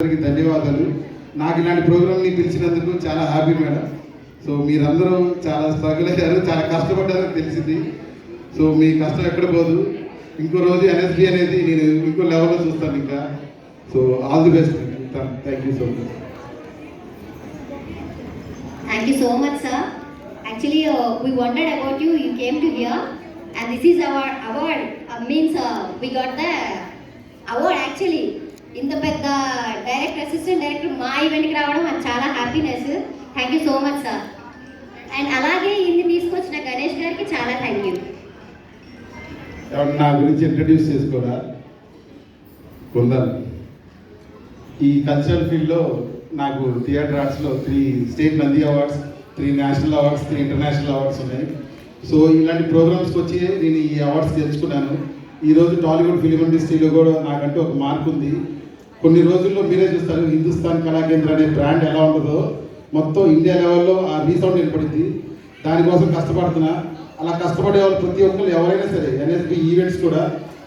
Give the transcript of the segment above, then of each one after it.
అందరికీ ధన్యవాదాలు. నాకు ఇలాంటి ప్రోగ్రామ్ని పిలిచినందుకు చాలా హ్యాపీ మేడం. సో మీరందరూ చాలా స్ట్రగుల్ అయ్యారు చాలా కష్టపడ్డారని తెలిసింది. సో మీ కష్టం ఎక్కడ పోదు. ఇంకో రోజు ఎన్ఎస్బి అనేది నేను ఇంకో లెవెల్లో చూస్తాను ఇంకా. So all the best. Thank you so much. Thank you so much sir actually we we about you you came to here and this is is award means we got the award actually ఇంత పెద్ద director assistant director మా ఈవెంట్కి రావడం అది చాలా happiness thank you so much sir and అలాగే ఇది తీసుకొచ్చిన గణేష్ గారికి చాలా థ్యాంక్ యూ నా గురించి ఇంట్రడ్యూస్ చేసుకోరా? కొందరు ఈ కల్చరల్ ఫీల్డ్లో నాకు theatre ఆర్ట్స్లో three state Nandi awards three national awards three international awards ఉన్నాయి. సో ఇలాంటి ప్రోగ్రామ్స్కి వచ్చి నేను ఈ అవార్డ్స్ తెచ్చుకున్నాను ఈరోజు టాలీవుడ్ ఫిలిం ఇండస్ట్రీలో కూడా నాకంటూ ఒక మార్క్ ఉంది. కొన్ని రోజుల్లో మీరే చూస్తారు హిందుస్థాన్ కళాకేంద్ర అనే బ్రాండ్ ఎలా ఉంటుందో. మొత్తం ఇండియా లెవెల్లో ఆ రీసౌండ్ ఏర్పడింది. దానికోసం కష్టపడుతున్నా. అలా కష్టపడే వాళ్ళు ప్రతి ఒక్కరు ఎవరైనా సరే ఎన్ఎస్పి ఈవెంట్స్ కూడా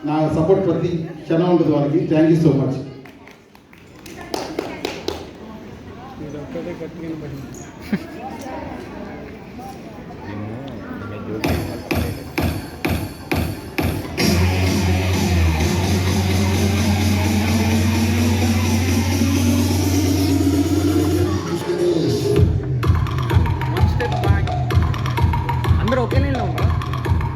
నా సపోర్ట్ ప్రతి క్షణం ఉంటుంది వాళ్ళకి. Thank you so much